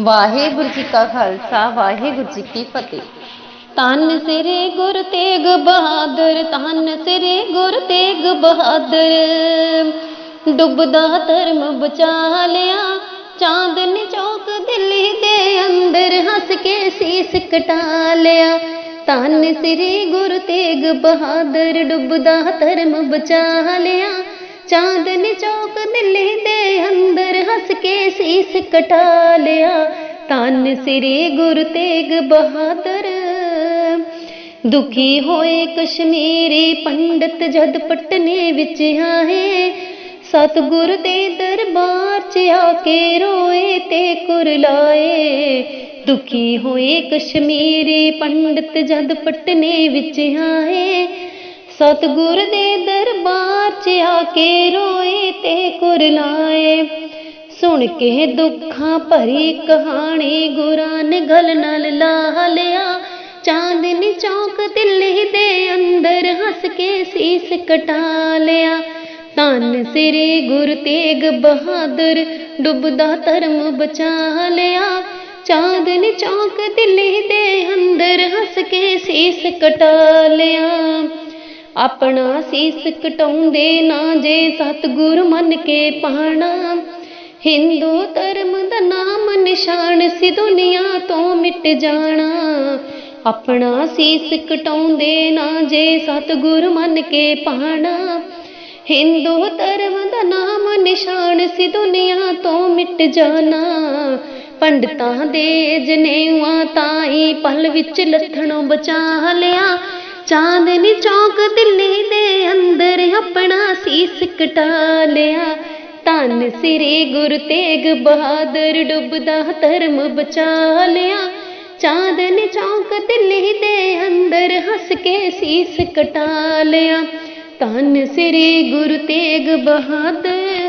ਵਾਹਿਗੁਰੂ ਜੀ ਕਾ ਖਾਲਸਾ, ਵਾਹਿਗੁਰੂ ਜੀ ਕੀ ਫਤਿਹ। ਤਨ ਸਿਰੇ ਗੁਰ ਤੇਗ ਬਹਾਦਰ, ਤਨ ਸਿਰੇ ਗੁਰ ਤੇਗ ਬਹਾਦਰ। ਡੁੱਬਦਾ ਧਰਮ ਬਚਾ ਲਿਆ, ਚਾਂਦਨੀ ਚੌਕ ਦਿੱਲੀ ਦੇ ਅੰਦਰ ਹੱਸ ਕੇ ਸੀਸ ਕਟਾ ਲਿਆ। ਤਨ ਸਿਰੇ ਗੁਰ ਤੇਗ ਬਹਾਦਰ, ਡੁੱਬਦਾ ਧਰਮ ਬਚਾ ਲਿਆ, ਚਾਂਦਨੀ ਚੌਕ ਦਿੱਲੀ ਦੇ ਅੰਦਰ ਹੱਸ ਕੇ ਸੀਸ ਕਟਾ ਲਿਆ। ਤਨ ਸਿਰੇ ਗੁਰ ਤੇਗ ਬਹਾਦਰ। ਦੁਖੀ ਹੋਏ ਕਸ਼ਮੀਰੀ ਪੰਡਤ ਜਦ ਪਟਨੇ ਵਿੱਚ ਆਏ। ਸਤਿਗੁਰ ਦੇ ਦਰਬਾਰ 'ਚ ਆ ਕੇ ਰੋਏ ਤੇ ਕੁਰਲਾਏ ਦੁਖੀ ਹੋਏ ਕਸ਼ਮੀਰੀ ਪੰਡਤ ਜਦ ਪਟਨੇ ਵਿੱਚ ਆਏ। ਸਤਿਗੁਰ ਦੇ ਦਰਬਾਰ 'ਚ ਆ ਕੇ ਰੋਏ ਤੇ ਕੁਰਲਾਏ ਸੁਣ ਕੇ ਦੁੱਖਾਂ ਭਰੀ ਕਹਾਣੀ ਗੁਰਾਂ ਨੇ ਗਲ ਨਾਲ ਲਾ ਲਿਆ। ਚਾਂਦਨੀ ਚੌਕ ਦਿੱਲੀ ਦੇ ਅੰਦਰ ਹੱਸ ਕੇ ਸੀਸ ਕਟਾ ਲਿਆ। ਧੰਨ ਸ੍ਰੀ ਗੁਰ ਤੇਗ ਬਹਾਦਰ ਡੁੱਬਦਾ ਧਰਮ ਬਚਾ ਲਿਆ। ਚਾਂਦਨੀ ਚੌਕ ਦਿੱਲੀ ਦੇ ਅੰਦਰ ਹੱਸ ਕੇ ਸੀਸ ਕਟਾ ਲਿਆ। ਆਪਣਾ ਸੀਸ ਕਟਾਉਂਦੇ ਨਾ ਜੇ ਸਤਿਗੁਰ ਮੰਨ ਕੇ ਪਾਣਾ। ਹਿੰਦੂ ਧਰਮ ਦਾ ਨਾਮ ਨਿਸ਼ਾਨ ਸੀ ਦੁਨੀਆ ਤੋਂ ਮਿਟ ਜਾਣਾ। ਆਪਣਾ ਸੀਸ ਕਟਾਉਂਦੇ ਨਾ ਜੇ ਸਤਿਗੁਰ ਮੰਨ ਕੇ ਪਾਣਾ। ਹਿੰਦੂ ਧਰਮ ਦਾ ਨਾਮ ਨਿਸ਼ਾਨ ਸੀ ਦੁਨੀਆ ਤੋਂ ਮਿਟ ਜਾਣਾ। ਪੰਡਤਾਂ ਦੇ ਜਨੇਊਆਂ ਤਾਈ ਪਲ ਵਿੱਚ ਲੱਥਣੋਂ ਬਚਾ ਲਿਆ। ਚਾਂਦਨੀ ਚੌਕ ਦਿੱਲੀ ਦੇ ਅੰਦਰ ਆਪਣਾ ਸੀਸ ਕਟਾ ਲਿਆ। ਧੰਨ ਸ੍ਰੀ ਗੁਰੂ ਤੇਗ ਬਹਾਦਰ ਡੁੱਬਦਾ ਧਰਮ ਬਚਾ ਲਿਆ। ਚਾਂਦਨੀ ਚੌਕ ਦਿੱਲੀ ਦੇ ਅੰਦਰ ਹੱਸ ਕੇ ਸੀਸ ਕਟਾ ਲਿਆ। ਧੰਨ ਸ੍ਰੀ ਗੁਰੂ ਤੇਗ ਬਹਾਦਰ